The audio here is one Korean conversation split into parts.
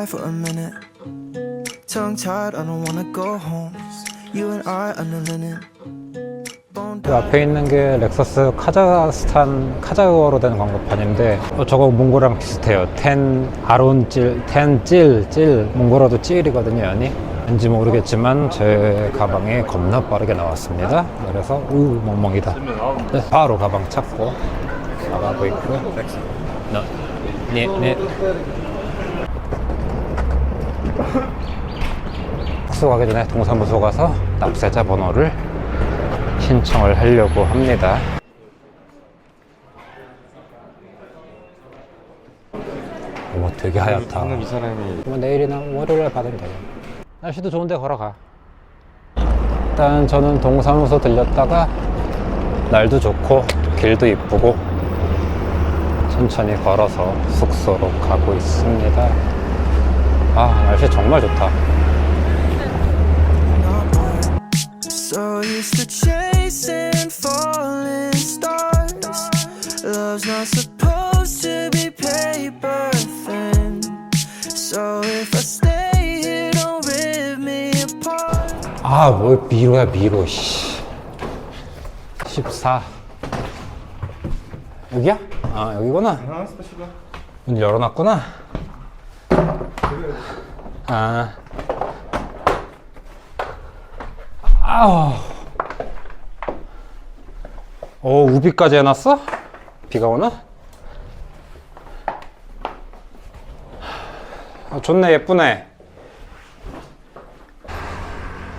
cry for a minute. Tongue tied, I don't wanna go home. You and I under linen. 그 앞에 있는 게 렉서스 카자흐스탄 카자흐어로 된 광고판인데 어, 저거 몽골랑 비슷해요. 텐 아론 찔, 텐찔 찔 몽골어도 찔이거든요, 연이. 왠지 모르겠지만 제 가방이 겁나 빠르게 나왔습니다. 그래서 우 멍멍이다. 네, 바로 가방 찾고 나가고 있고요. 네, 네, 숙소 가기 전에 동사무소 가서 납세자 번호를 신청을 하려고 합니다. 어머 되게 하얗다. 방금 이 사람이 그러면 내일이나 월요일에 받으면 돼요. 날씨도 좋은데 걸어가. 일단 저는 동사무소 들렸다가 날도 좋고 길도 이쁘고 천천히 걸어서 숙소로 가고 있습니다. 아 날씨 정말 좋다. So used to chasing falling stars. Love's not supposed to be paper thin. So if I stay here, don't rip me apart. 아, 뭘 미로야, 미로, 씨. 14. 여기야? 아, 여기구나. 문 열어놨구나. 아. 아우. 오, 우비까지 해놨어? 비가 오나? 아, 좋네, 예쁘네.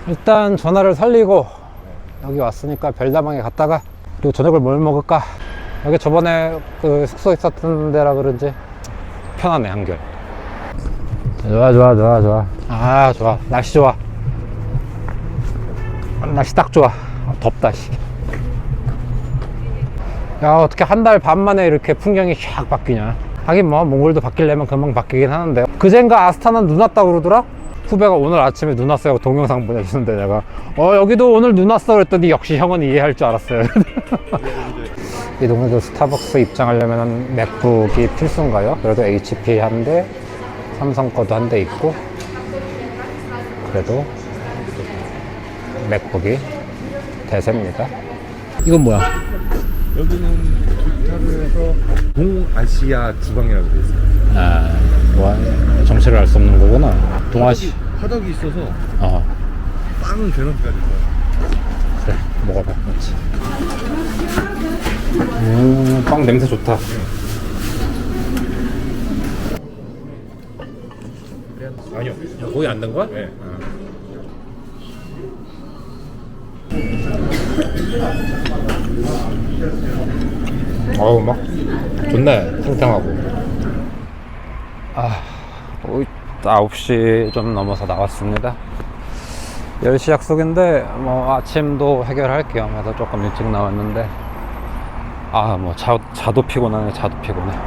일단 전화를 살리고 여기 왔으니까 별다방에 갔다가 그리고 저녁을 뭘 먹을까 여기 저번에 그 숙소 있었던 데라 그런지 편하네 한결 좋아 좋아 좋아 좋아 아 좋아 날씨 좋아 날씨 딱 좋아 아, 덥다 씨. 야 어떻게 한 달 반 만에 이렇게 풍경이 샥 바뀌냐? 하긴 뭐 몽골도 바뀌려면 금방 바뀌긴 하는데. 그젠가 아스타나 눈 왔다고 그러더라? 후배가 오늘 아침에 눈 왔어요. 동영상 보내주는데 내가. 어 여기도 오늘 눈 왔어 그랬더니 역시 형은 이해할 줄 알았어요. 이 동네도 스타벅스 입장하려면 맥북이 필수인가요? 그래도 HP 한 대, 삼성 거도 한 대 있고 그래도 맥북이 대세입니다. 이건 뭐야? 여기는 도타르에서 동아시아 주방이라고 돼 있어요. 아, 뭐 정체를 알 수 없는 거구나 동아시 화덕이 있어서 어 빵은 대낮까지 있어요. 그래 먹어봐 그렇지 음 빵 냄새 좋다 아니요. 고기 안된 거야? 네. 어우 막 좋네 탱탱하고. 아 거의 9시 좀 넘어서 나왔습니다. 10시 약속인데 뭐 아침도 해결할 겸 해서 조금 일찍 나왔는데. 아 뭐 자도 피곤하네 자도 피곤해.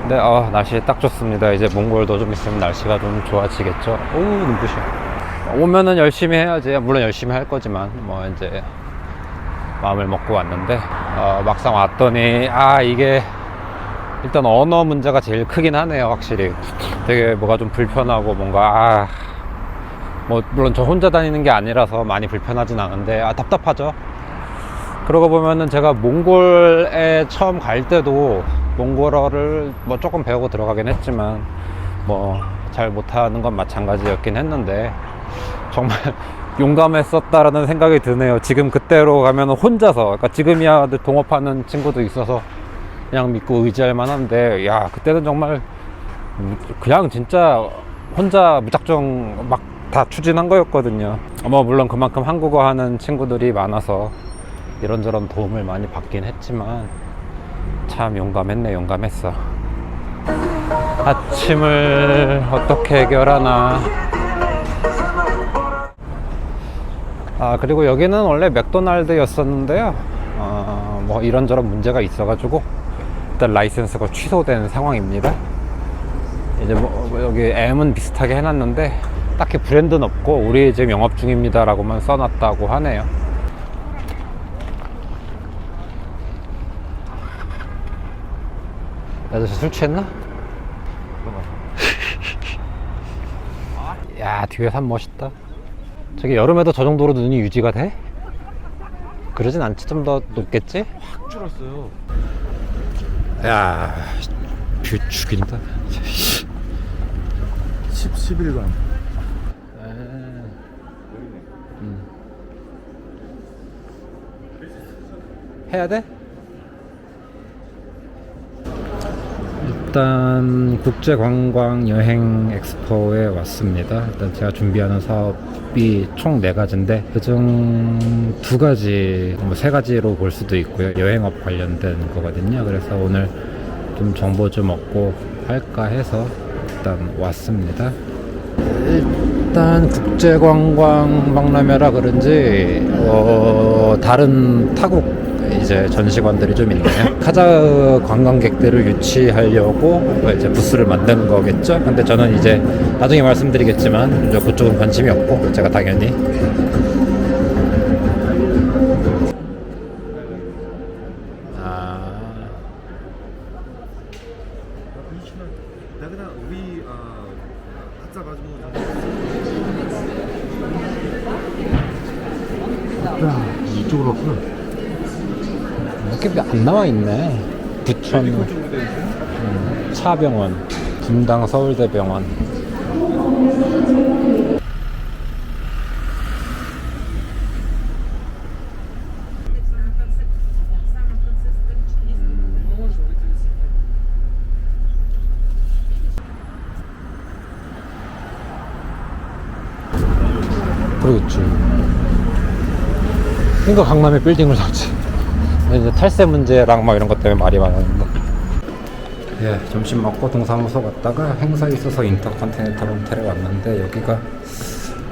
근데 아 날씨 딱 좋습니다. 이제 몽골도 좀 있으면 날씨가 좀 좋아지겠죠. 오 눈부셔 오면은 열심히 해야지. 물론 열심히 할 거지만 뭐 이제 마음을 먹고 왔는데 어, 막상 왔더니 아 이게 일단 언어 문제가 제일 크긴 하네요 확실히. 되게 뭐가 좀 불편하고 뭔가 아, 뭐 물론 저 혼자 다니는 게 아니라서 많이 불편하진 않은데 아 답답하죠. 그러고 보면은 제가 몽골에 처음 갈 때도 몽골어를 뭐 조금 배우고 들어가긴 했지만 뭐 잘 못하는 건 마찬가지였긴 했는데 정말 용감했었다라는 생각이 드네요. 지금 그때로 가면 혼자서, 그러니까 지금이야 동업하는 친구도 있어서 그냥 믿고 의지할 만한데, 야, 그때는 정말 그냥 진짜 혼자 무작정 막 다 추진한 거였거든요. 뭐, 물론 그만큼 한국어 하는 친구들이 많아서 이런저런 도움을 많이 받긴 했지만, 참 용감했네, 용감했어. 아침을 어떻게 해결하나. 아 그리고 여기는 원래 맥도날드였었는데요. 어, 뭐 이런저런 문제가 있어 가지고 일단 라이센스가 취소된 상황입니다. 이제 뭐 여기 M은 비슷하게 해놨는데 딱히 브랜드는 없고 우리 지금 영업 중입니다 라고만 써놨다고 하네요. 아저씨 술 취했나? 야 뒤에 산 멋있다 저기 여름에도 저 정도로 눈이 유지가 돼? 그러진 않지 좀 더 높겠지? 확 줄었어요. 야 뷰 죽인다 10, 11간. 해야 돼? 일단 국제 관광 여행 엑스포에 왔습니다. 일단 제가 준비하는 사업이 총 네 가지인데 그중 두 가지, 뭐 세 가지로 볼 수도 있고요. 여행업 관련된 거거든요. 그래서 오늘 좀 정보 좀 얻고 할까 해서 일단 왔습니다. 일단 국제 관광 박람회라 그런지 어, 다른 타국 이제 전시관들이 좀 있네요. 카자흐 관광객들을 유치하려고 이제 부스를 만든 거겠죠. 근데 저는 이제 나중에 말씀드리겠지만 그쪽은 관심이 없고 제가 당연히 아. 이쪽으로 왔구나. 이렇게 안 나와 있네. 부천 있어요? 차병원, 분당 서울대병원. 그러겠지. 그러니까 강남에 빌딩을 샀지. 이제 탈세 문제랑 막 이런 것 때문에 말이 많았는데. 예, 점심 먹고 동사무소 갔다가 행사 있어서 인터컨티넨탈 호텔에 왔는데 여기가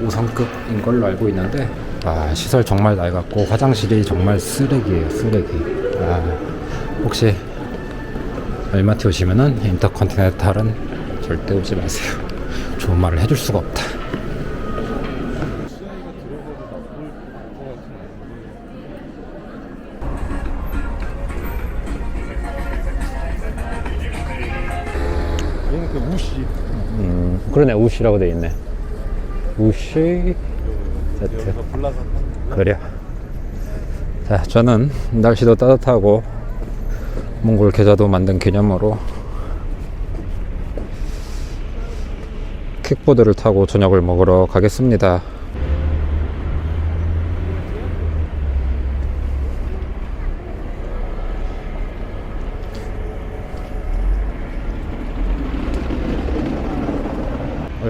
5성급인 걸로 알고 있는데 아 시설 정말 낡았고 화장실이 정말 쓰레기예요 쓰레기. 아 혹시 알마티 오시면은 인터컨티넨탈은 절대 오지 마세요. 좋은 말을 해줄 수가 없다 얘는 그 우시. 음 그러네 우시라고 돼 있네 우시 세트 여기서 불나서 그래. 자, 저는 날씨도 따뜻하고 몽골 계좌도 만든 기념으로 킥보드를 타고 저녁을 먹으러 가겠습니다.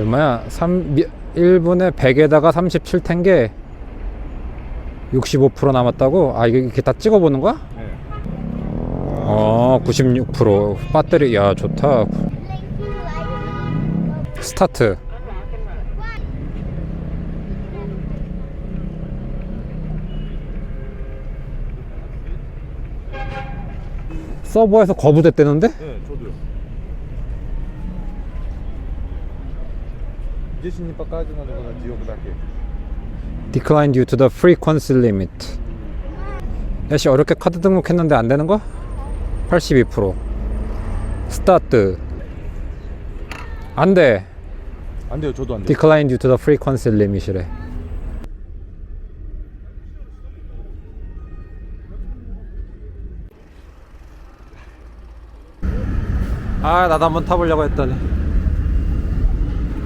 얼마야? 3, 1분에 100에다가 37텐게 65% 남았다고? 아, 이게 이렇게 다 찍어보는 거야? 네. 어, 96% 배터리, 야, 좋다. 스타트. 서버에서 거부됐다는데? 네, 저도요. 이제 신입까지 하는 거는 지역을 할게. Decline due to the frequency limit. 야씨 어렵게 카드 등록했는데 안 되는 거? 82% 스타트 안 돼. 안 돼요, 저도 안 돼요. Decline due to the frequency limit이래. 아 나도 한번 타보려고 했더니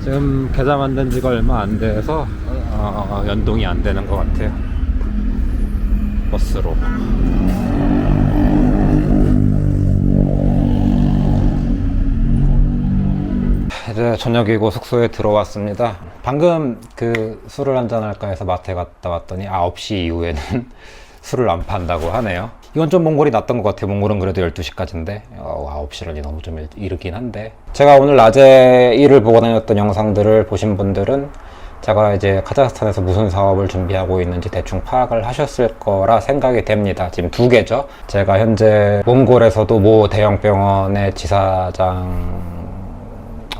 지금 계좌 만든 지가 얼마 안 돼서 어, 연동이 안 되는 것 같아요. 버스로. 이제 저녁이고 숙소에 들어왔습니다. 방금 그 술을 한잔 할까 해서 마트에 갔다 왔더니 9시 이후에는 술을 안 판다고 하네요. 이건 좀 몽골이 낫던 것 같아요. 몽골은 그래도 12시까지인데 어, 9시라니 너무 좀 일- 이르긴 한데 제가 오늘 낮에 일을 보고 다녔던 영상들을 보신 분들은 제가 이제 카자흐스탄에서 무슨 사업을 준비하고 있는지 대충 파악을 하셨을 거라 생각이 됩니다. 지금 두 개죠. 제가 현재 몽골에서도 모 대형 병원의 지사장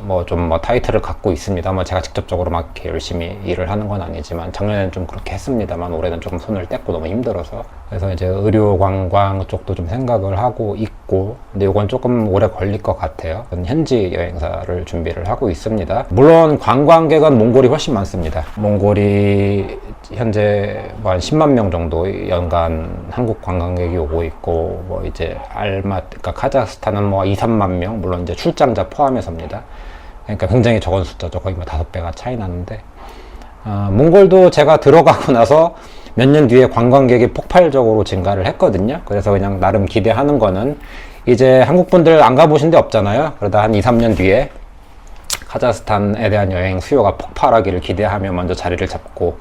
뭐좀뭐 타이틀을 갖고 있습니다. 뭐 제가 직접적으로 막 이렇게 열심히 일을 하는 건 아니지만 작년에는 좀 그렇게 했습니다만 올해는 조금 손을 뗐고 너무 힘들어서 그래서 이제 의료 관광 쪽도 좀 생각을 하고 있고 있고 근데 이건 조금 오래 걸릴 것 같아요. 현지 여행사를 준비를 하고 있습니다. 물론 관광객은 몽골이 훨씬 많습니다. 몽골이 현재 뭐 한 10만 명 정도 연간 한국 관광객이 오고 있고 뭐 이제 알마 그러니까 카자흐스탄은 뭐 2, 3만 명 물론 이제 출장자 포함해서입니다. 그러니까 굉장히 적은 숫자죠. 거의 뭐 다섯 배가 차이 나는데 아, 몽골도 제가 들어가고 나서 몇 년 뒤에 관광객이 폭발적으로 증가를 했거든요. 그래서 그냥 나름 기대하는 거는 이제 한국 분들 안 가보신 데 없잖아요. 그러다 한 2, 3년 뒤에 카자흐스탄에 대한 여행 수요가 폭발하기를 기대하며 먼저 자리를 잡고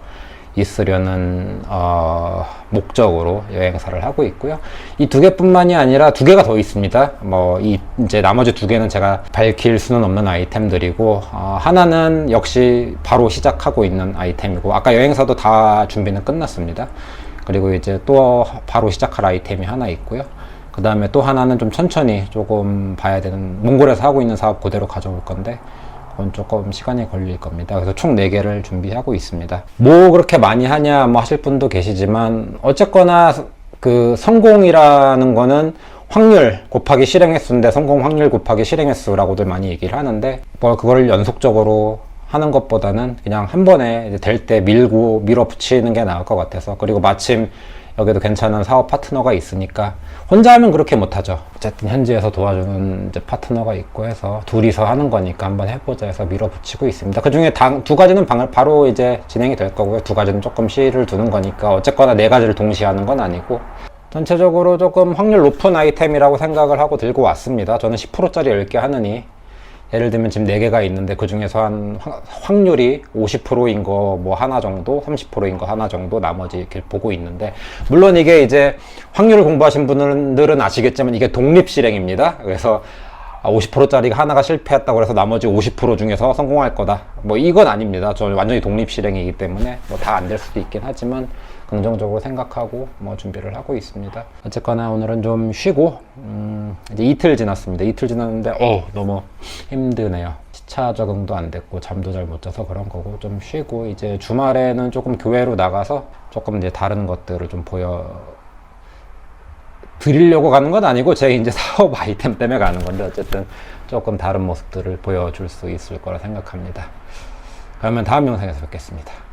있으려는 어, 목적으로 여행사를 하고 있고요. 이 두 개뿐만이 아니라 두 개가 더 있습니다. 뭐 이 이제 나머지 두 개는 제가 밝힐 수는 없는 아이템들이고 어, 하나는 역시 바로 시작하고 있는 아이템이고 아까 여행사도 다 준비는 끝났습니다. 그리고 이제 또 바로 시작할 아이템이 하나 있고요. 그 다음에 또 하나는 좀 천천히 조금 봐야 되는 몽골에서 하고 있는 사업 그대로 가져올 건데 그건 조금 시간이 걸릴 겁니다. 그래서 총 4개를 준비하고 있습니다. 뭐 그렇게 많이 하냐 뭐 하실 분도 계시지만 어쨌거나 그 성공이라는 거는 확률 곱하기 실행 횟수인데 성공 확률 곱하기 실행 횟수라고들 많이 얘기를 하는데 뭐 그걸 연속적으로 하는 것보다는 그냥 한 번에 될 때 밀고 밀어붙이는 게 나을 것 같아서 그리고 마침 여기도 괜찮은 사업 파트너가 있으니까 혼자 하면 그렇게 못하죠. 어쨌든 현지에서 도와주는 파트너가 있고 해서 둘이서 하는 거니까 한번 해보자 해서 밀어붙이고 있습니다. 그 중에 두 가지는 방- 바로 이제 진행이 될 거고요. 두 가지는 조금 시일을 두는 거니까 어쨌거나 네 가지를 동시에 하는 건 아니고 전체적으로 조금 확률 높은 아이템이라고 생각을 하고 들고 왔습니다. 저는 10%짜리 10개 하느니 예를 들면 지금 4개가 있는데 그 중에서 한 확- 확률이 50%인 거 뭐 하나 정도, 30%인 거 하나 정도 나머지 이렇게 보고 있는데 물론 이게 이제 확률을 공부하신 분들은 아시겠지만 이게 독립 실행입니다. 그래서 50%짜리가 하나가 실패했다고 해서 나머지 50% 중에서 성공할 거다. 뭐 이건 아닙니다. 저는 완전히 독립 실행이기 때문에 뭐 다 안 될 수도 있긴 ha지만 긍정적으로 생각하고 뭐 준비를 하고 있습니다. 어쨌거나 오늘은 좀 쉬고 음, 이제 이틀 지났습니다. 이틀 지났는데 어 너무 힘드네요. 시차 적응도 안 됐고 잠도 잘 못 자서 그런 거고 좀 쉬고 이제 주말에는 조금 교회로 나가서 조금 이제 다른 것들을 좀 보여 드리려고 가는 건 아니고 제 이제 사업 아이템 때문에 가는 건데 어쨌든 조금 다른 모습들을 보여줄 수 있을 거라 생각합니다. 그러면 다음 영상에서 뵙겠습니다.